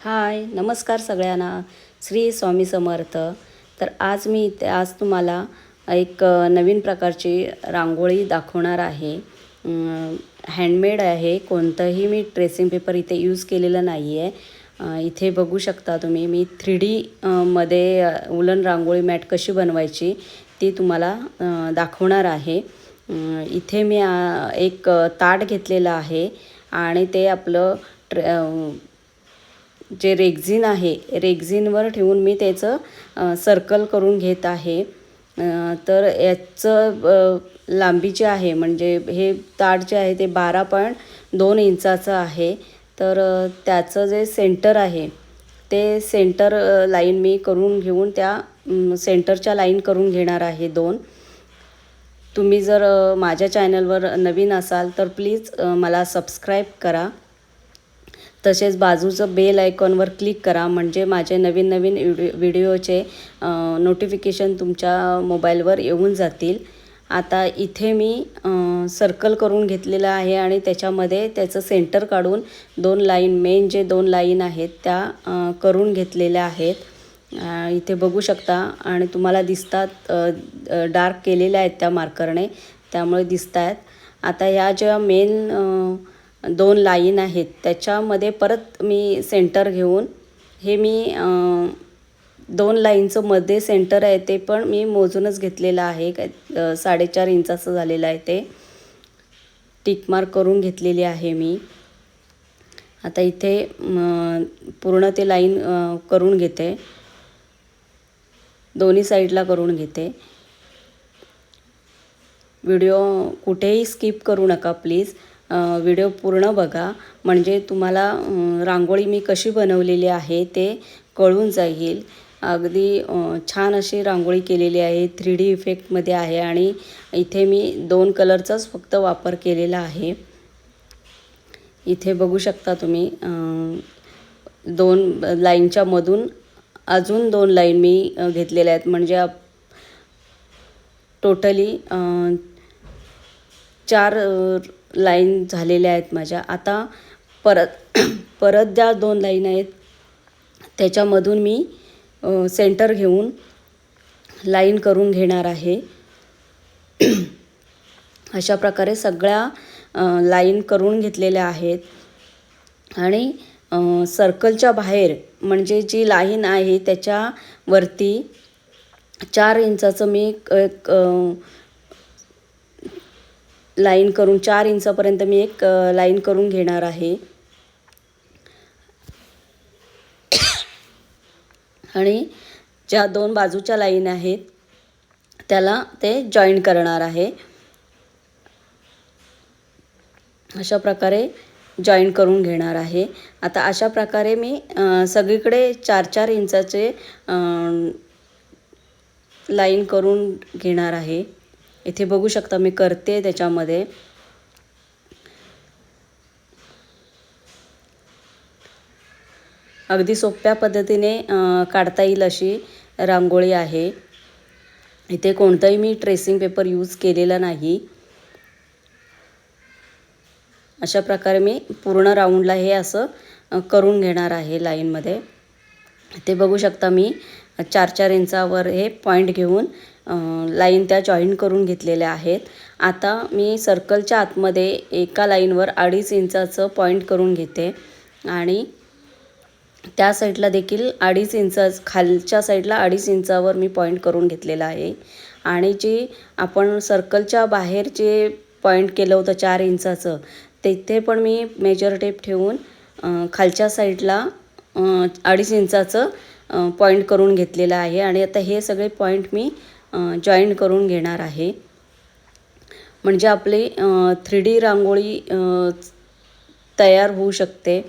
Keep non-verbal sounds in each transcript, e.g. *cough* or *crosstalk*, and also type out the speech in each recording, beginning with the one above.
हाय नमस्कार सगळ्यांना. श्री स्वामी समर्थ. तर आज मी इथे आज तुम्हाला एक नवीन प्रकारची रांगोळी दाखवणार आहे. हँडमेड आहे. कोणतंही मी ट्रेसिंग पेपर इथे यूज केलेलं नाही आहे इथे बघू शकता तुम्ही मी थ्री डी मध्ये उलन रांगोळी मॅट कशी बनवायची ती तुम्हाला दाखवणार आहे. इथे मी एक ताट घेतलेलं आहे आणि ते आपलं ट्रे जे रेक्झिन आहे रेक्झिनवर ठेवून मी त्याचं सर्कल करून घेत आहे. तर याचं लांबी जे आहे म्हणजे हे ताट जे आहे ते बारा पॉईंट दोन इंचाचं आहे. तर त्याचं जे सेंटर आहे ते सेंटर लाईन मी करून घेऊन त्या सेंटरच्या लाईन करून घेणार आहे दोन. तुम्ही जर माझ्या चॅनलवर नवीन असाल तर प्लीज मला सबस्क्राईब करा. तसेच बाजूचं बेल आयकॉनवर क्लिक करा. म्हणजे माझे नवीन नवीन व्हिडिओ व्हिडिओचे नोटिफिकेशन तुमच्या मोबाईलवर येऊन जातील. आता इथे मी सर्कल करून घेतलेलं आहे आणि त्याच्यामध्ये त्याचं सेंटर काढून दोन लाईन मेन जे दोन लाईन आहेत त्या करून घेतलेल्या आहेत. इथे बघू शकता आणि तुम्हाला दिसतात डार्क केलेल्या आहेत त्या मार्करने त्यामुळे दिसत आहेत आता ह्या ज्या मेन दोन लाईन आहेत. त्याच्यामध्ये परत मी सेंटर घेऊन हे मी दोन लाईनचं मध्ये सेंटर आहे ते पण मी मोजूनच घेतलेलं आहे. काय साडेचार इंचाचं झालेलं आहे ते. टिकमार्क करून घेतलेली आहे मी. आता इथे पूर्ण ते लाईन करून घेते. दोन्ही साईडला करून घेते. व्हिडिओ कुठेही स्किप करू नका प्लीज. व्हिडिओ पूर्ण बघा. म्हणजे तुम्हाला रांगोळी मी कशी बनवलेली आहे ते कळून जाईल. अगदी छान अशी रांगोळी केलेली आहे थ्री डी इफेक्टमध्ये आहे आणि इथे मी दोन कलरचाच फक्त वापर केलेला आहे. इथे बघू शकता तुम्ही दोन लाईनच्या मधून अजून दोन लाईन मी घेतलेल्या आहेत. म्हणजे टोटली चार लाईन झालेल्या आहेत माझ्या. आता परत *clears throat* परत ज्या दोन लाईन आहेत त्याच्यामधून मी सेंटर घेऊन लाईन करून घेणार आहे. *clears throat* अशा प्रकारे सगळ्या लाईन करून घेतलेल्या आहेत. आणि सर्कलच्या बाहेर म्हणजे जी लाईन आहे त्याच्यावरती चार इंचाचं मी एक एक, लाईन करून चार इंचापर्यंत मी एक लाईन करून घेणार आहे. आणि ज्या दोन बाजूच्या लाईन आहेत त्याला ते जॉईन करणार आहे. अशा प्रकारे जॉईन करून घेणार आहे. आता अशा प्रकारे मी सगळीकडे चार चार इंचाचे लाईन करून घेणार आहे. इथे बघू शकता मी करते त्याच्यामध्ये. अगदी सोप्या पद्धतीने काढता येईल अशी रांगोळी आहे. इथे कोणताही मी ट्रेसिंग पेपर यूज केलेला नाही. अशा प्रकारे मी पूर्ण राऊंडला हे असं करून घेणार आहे लाईनमध्ये ते बघू शकता मी चार चार इंचावर हे पॉईंट घेऊन लाईन त्या जॉईन करून घेतलेल्या आहेत. आता मी सर्कलच्या आतमध्ये एका लाईनवर अडीच इंचाचं पॉईंट करून घेते. आणि त्या साईडला देखील अडीच इंचाच खालच्या साईडला अडीच इंचावर मी पॉईंट करून घेतलेला आहे. आणि जी आपण सर्कलच्या बाहेर जे पॉईंट केलं होतं चार इंचाचं तिथे पण मी मेजर टेप ठेवून खालच्या साईडला अडीच इंचाचं पॉईंट करून घेतलेलं आहे. आणि आता हे सगळे पॉईंट मी जॉईन करून घेणार आहे. म्हणजे आपली थ्री डी रांगोळी तयार होऊ शकते.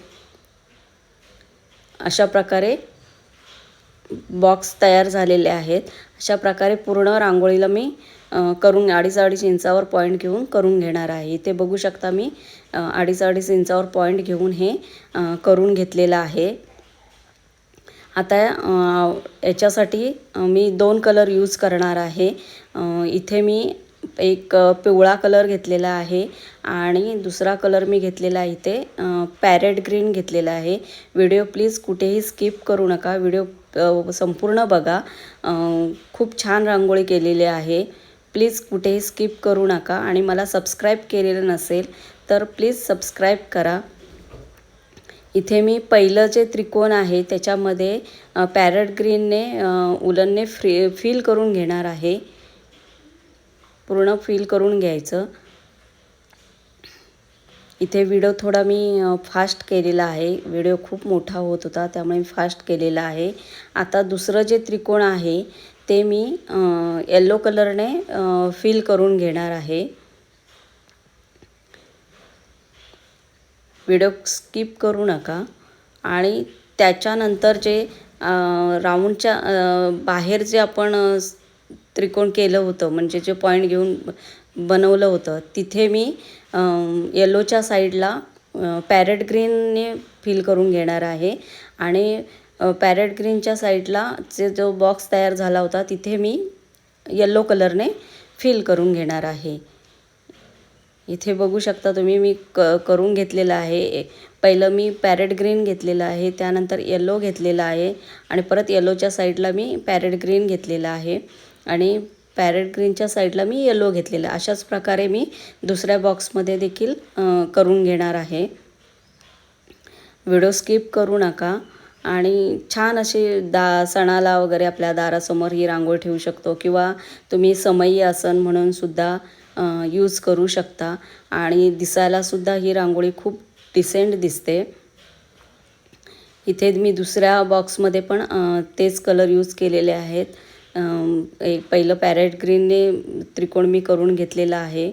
अशा प्रकारे बॉक्स तयार झालेले आहेत. अशा प्रकारे पूर्ण रांगोळीला मी करून अडीच अडीच इंचावर पॉईंट घेऊन करून घेणार आहे. इथे बघू शकता मी अडीच अडीच इंचावर पॉईंट घेऊन हे करून घेतलेलं आहे. आता याच्यासाठी मी दोन कलर यूज करणार आहे. इथे मी एक पिवळा कलर घेतलेला आहे आणि दुसरा कलर मी घेतलेला आहे इथे पॅरेट ग्रीन घेतलेला आहे. व्हिडिओ प्लीज कुठेही स्किप करू नका. व्हिडिओ संपूर्ण बघा. खूप छान रांगोळी केलेली आहे. प्लीज कुठेही स्किप करू नका आणि मला सबस्क्राईब केलेलं नसेल तर प्लीज सबस्क्राईब करा. इथे मी पहिलं जे त्रिकोण आहे त्याच्यामध्ये पॅरट ग्रीनने उलनने फ्री फील करून घेणार आहे. पूर्ण फील करून घ्यायचं. इथे व्हिडिओ थोडा मी फास्ट केलेला आहे. व्हिडिओ खूप मोठा होत होता त्यामुळे मी फास्ट केलेला आहे. आता दुसरं जे त्रिकोण आहे ते मी येल्लो कलरने फील करून घेणार आहे. व्हिडिओ स्किप करू नका. आणि त्याच्यानंतर जे राऊंडच्या बाहेर जे आपण त्रिकोण केलं होतं म्हणजे जे पॉईंट घेऊन बनवलं होतं तिथे मी येलोच्या साईडला पॅरेट ग्रीनने फिल करून घेणार आहे. आणि पॅरेट ग्रीनच्या साईडला जे जो बॉक्स तयार झाला होता तिथे मी येल्लो कलरने फिल करून घेणार आहे. इथे बघू शकता तुम्ही मी क करून घेतलेलं आहे. ए- पहिलं मी पॅरेट ग्रीन घेतलेलं आहे त्यानंतर येलो घेतलेला आहे आणि परत येलोच्या साईडला मी पॅरेट ग्रीन घेतलेला आहे. आणि पॅरेट ग्रीनच्या साईडला मी येलो घेतलेला अशाच प्रकारे मी दुसऱ्या बॉक्समध्ये देखील करून घेणार आहे. व्हिडिओ स्किप करू नका. आणि छान अशी दा सणाला वगैरे आपल्या दारासमोर ही रांगोळ ठेवू शकतो किंवा तुम्ही समयी आसन म्हणून सुद्धा यूज करू शकता. आणि दिसायलासुद्धा ही रांगोळी खूप डिसेंट दिसते. इथे मी दुसऱ्या बॉक्समध्ये पण तेच कलर यूज केलेले आहेत. एक पहिलं पॅरेट ग्रीनने त्रिकोण मी करून घेतलेला आहे.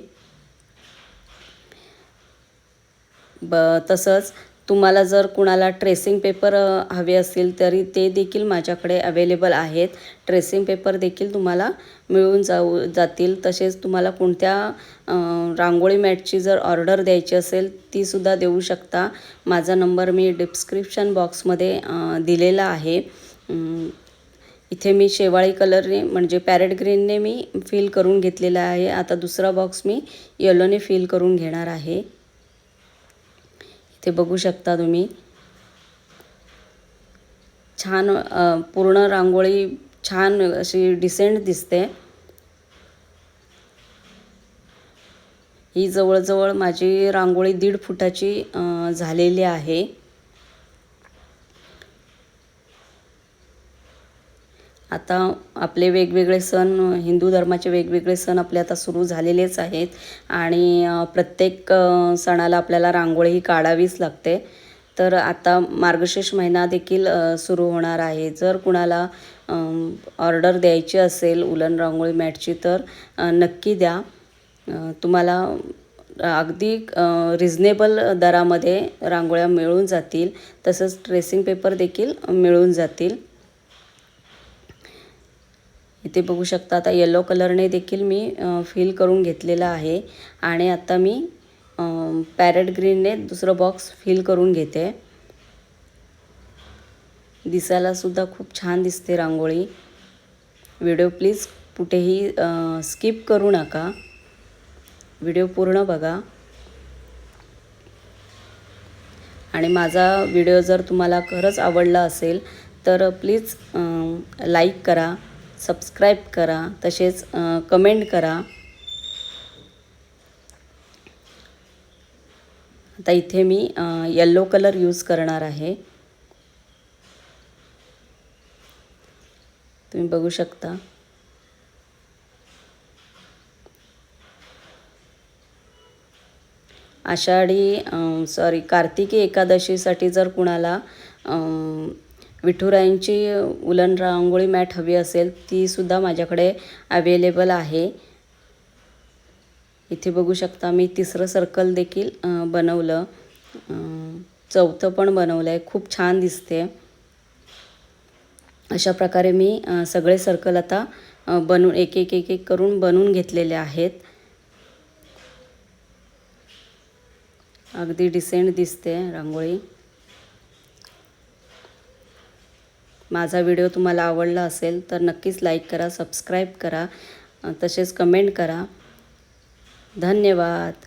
ब तसंच तुम्हाला जर कुणाला ट्रेसिंग पेपर हवे असतील तरी ते देखील माझ्याकडे अवेलेबल आहेत. ट्रेसिंग पेपर देखील तुम्हाला मिळून जाऊ जातील. तसेच तुम्हाला कोणत्या रांगोळी मॅटची जर ऑर्डर द्यायची असेल तीसुद्धा देऊ शकता. माझा नंबर मी डिस्क्रिप्शन बॉक्समध्ये दिलेला आहे. इथे मी शेवाळी कलरने म्हणजे पॅरेट ग्रीनने मी फिल करून घेतलेला आहे. आता दुसरा बॉक्स मी येलोने फिल करून घेणार आहे. ते बघू शकता तुम्ही. छान पूर्ण रांगोळी छान अशी डिसेंट दिसते. ही जवळजवळ माझी रांगोळी दीड फुटाची झालेली आहे. आता आपले वेगवेगळे सण हिंदू धर्माचे वेगवेगळे सण आपले आता सुरू झालेलेच आहेत. आणि प्रत्येक सणाला आपल्याला रांगोळी ही काढावीच लागते. तर आता मार्गशीर्ष महिना देखील सुरू होणार आहे. जर कुणाला ऑर्डर द्यायची असेल उलन रांगोळी मॅटची तर नक्की द्या. तुम्हाला अगदी रिझनेबल दरामध्ये रांगोळ्या मिळून जातील. तसंच ट्रेसिंग पेपर देखील मिळून जातील. इथे बघू शकता आता येलो कलरने देखील मी फिल करून घेतलेला आहे. आणि आता मी पॅरेट ग्रीनने दुसरं बॉक्स फिल करून घेते. दिसायलासुद्धा खूप छान दिसते रांगोळी. व्हिडिओ प्लीज कुठेही स्किप करू नका. व्हिडिओ पूर्ण बघा. आणि माझा व्हिडिओ जर तुम्हाला खरंच आवडला असेल तर प्लीज लाईक करा. सबस्क्राईब करा तसेच कमेंट करा. आता इथे मी येल्लो कलर यूज करणार आहे. तुम्ही बघू शकता. आषाढी सॉरी कार्तिकी एकादशीसाठी जर कुणाला विठुरायांची उलन रांगोळी मॅट हवी असेल तीसुद्धा माझ्याकडे अवेलेबल आहे. इथे बघू शकता मी तिसरं सर्कल देखील बनवलं. चौथं पण बनवलं आहे खूप छान दिसते. अशा प्रकारे मी सगळे सर्कल आता बनवून एक एक एक एक करून बनवून घेतलेले आहेत. अगदी डिसेंट दिसते रांगोळी. माझा व्हिडिओ तुम्हाला आवडला असेल तर नक्कीच लाईक करा सबस्क्राईब करा तसेच कमेंट करा. धन्यवाद.